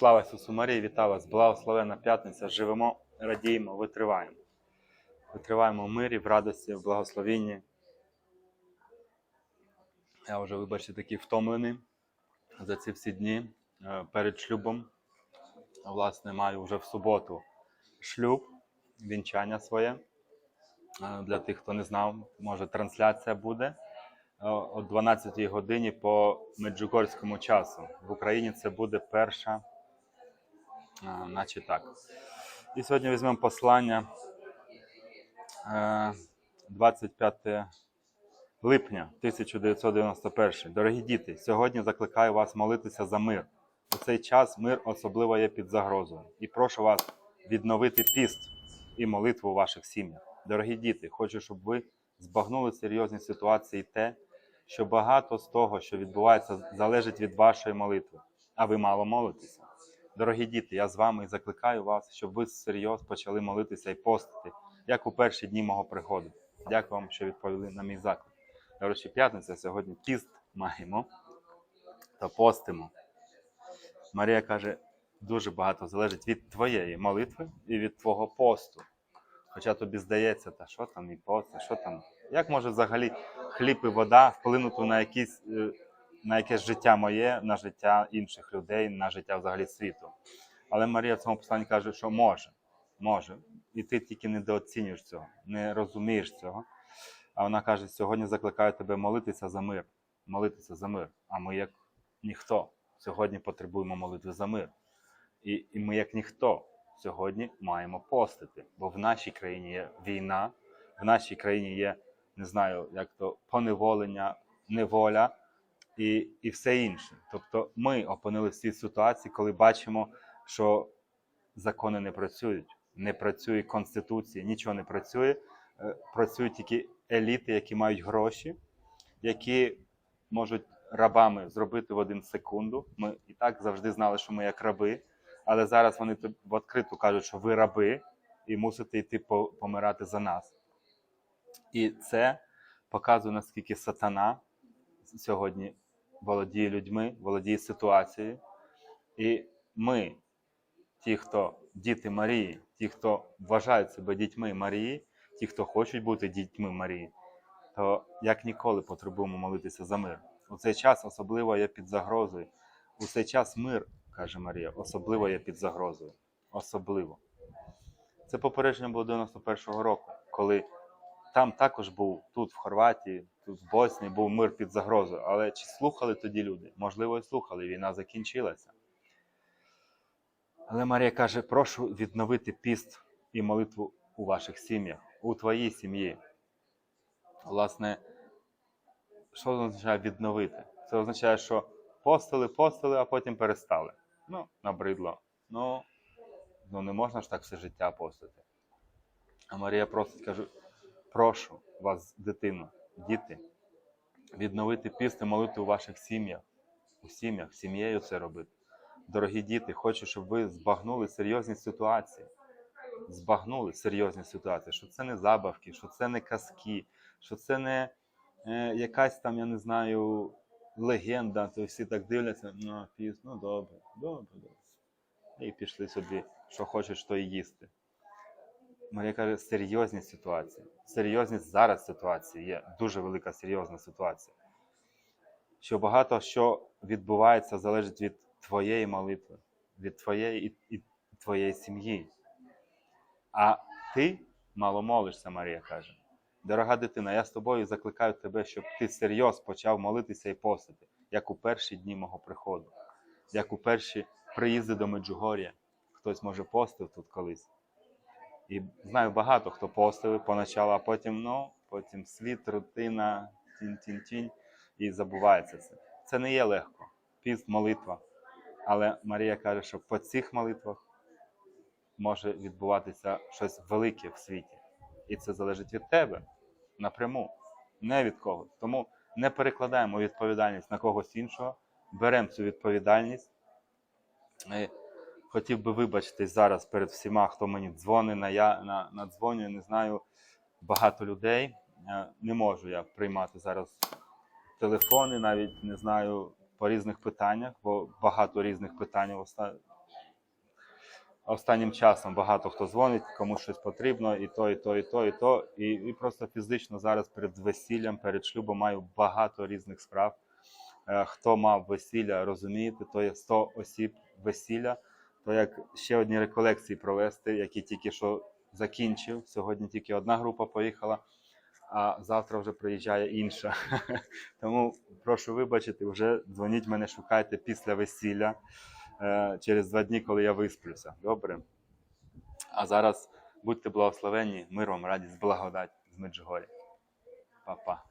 Слава Ісусу Марії, вітаю вас! Благословена п'ятниця. Живемо, радіємо, витриваємо. Витриваємо в мирі, в радості, в благословінні. Я вже, вибачте, такий втомлений за ці всі дні е, перед шлюбом. Власне, маю вже в суботу шлюб, вінчання своє. Е, Для тих, хто не знав, може трансляція буде е, о 12 годині по меджугорському часу. В Україні це буде перша, е, наче так. І сьогодні візьмемо послання е, 25 липня 1991. Дорогі діти, сьогодні закликаю вас молитися за мир. У цей час мир особливо є під загрозою. І прошу вас відновити піст і молитву у ваших сім'ях. Дорогі діти, хочу, щоб ви збагнули серйозні ситуації те, що багато з того, що відбувається, залежить від вашої молитви, а ви мало молитеся. Дорогі діти, я з вами закликаю вас, щоб ви серйозно почали молитися і постити, як у перші дні мого приходу. Дякую вам, що відповіли на мій заклик. До п'ятниця сьогодні піст маємо та постимо. Марія каже, дуже багато залежить від твоєї молитви і від твого посту. Хоча тобі здається, та що там і пост, що там. Як може взагалі хліб і вода вплинути на якісь, е, на якесь життя моє, на життя інших людей, на життя взагалі світу? Але Марія в цьому посланні каже, що може, може. І ти тільки недооцінюєш цього, не розумієш цього. А вона каже: сьогодні закликаю тебе молитися за мир, молитися за мир. А ми, як ніхто, сьогодні потребуємо молитви за мир. І, і ми, як ніхто, сьогодні маємо постити. Бо в нашій країні є війна, в нашій країні є, не знаю, як то поневолення, неволя і, і все інше. Тобто ми опинилися в цій ситуації, коли бачимо, що закони не працюють, не працює конституція, нічого не працює. Е, Працюють тільки еліти, які мають гроші, які можуть рабами зробити в один секунду. Ми і так завжди знали, що ми як раби, але зараз вони в відкриту кажуть, що ви раби і мусите йти помирати за нас. І це показує, наскільки сатана сьогодні володіє людьми, володіє ситуацією. І ми, ті, хто діти Марії, ті, хто вважають себе дітьми Марії, ті, хто хочуть бути дітьми Марії, то як ніколи потребуємо молитися за мир. У цей час особливо є під загрозою. У цей час мир, каже Марія, особливо є під загрозою. Особливо. Це попередження було 91-го року, коли там також був тут, в Хорватії, в Боснії був мир під загрозою. Але чи слухали тоді люди? Можливо, і слухали, війна закінчилася. Але Марія каже: прошу відновити піст і молитву у ваших сім'ях, у твоїй сім'ї. Власне, що означає відновити? Це означає, що постили, постили, а потім перестали. Ну, набридло. Ну, ну не можна ж так все життя постити. А Марія просить, каже, прошу вас, дитину, діти, відновити піст і молитву у ваших сім'ях. У сім'ях, сім'єю це робити. Дорогі діти, хочу, щоб ви збагнули серйозні ситуації. Збагнули серйозні ситуації, що це не забавки, що це не казки, що це не е, якась там, я не знаю, легенда, то всі так дивляться, ну, піс, ну добре, добре, добре. І пішли собі, що хочеш, то і їсти. Марія каже, серйозні ситуації. Серйозність зараз ситуації є дуже велика серйозна ситуація. Що багато що відбувається, залежить від твоєї молитви, від твоєї і, і твоєї сім'ї. А ти мало молишся, Марія каже. Дорога дитина, я з тобою закликаю тебе, щоб ти серйозно почав молитися і постити, як у перші дні мого приходу, як у перші приїзди до Меджугор'я. Хтось може постив тут колись. І знаю багато хто постив поначалу, а потім, ну, потім світ, рутина, тінь-тінь-тінь, і забувається це. Це не є легко. Піст, молитва. Але Марія каже, що по цих молитвах може відбуватися щось велике в світі. І це залежить від тебе напряму, не від когось. Тому не перекладаємо відповідальність на когось іншого, беремо цю відповідальність. Хотів би вибачитись зараз перед всіма, хто мені дзвонить, на, я, на, надзвонює, не знаю, багато людей. Е, Не можу я приймати зараз телефони, навіть не знаю по різних питаннях, бо багато різних питань оста- останнім часом багато хто дзвонить, кому щось потрібно, і то, і то, і то, і то. І, і просто фізично зараз перед весіллям, перед шлюбом маю багато різних справ. Е, Хто мав весілля, розумієте, то є 100 осіб весілля, то як ще одні реколекції провести, які тільки що закінчив. Сьогодні тільки одна група поїхала, а завтра вже приїжджає інша. Тому прошу вибачити, вже дзвоніть мене, шукайте після весілля е, через два дні, коли я висплюся. Добре? А зараз будьте благословенні, мир вам, радість, благодать з Меджугорі. Па-па.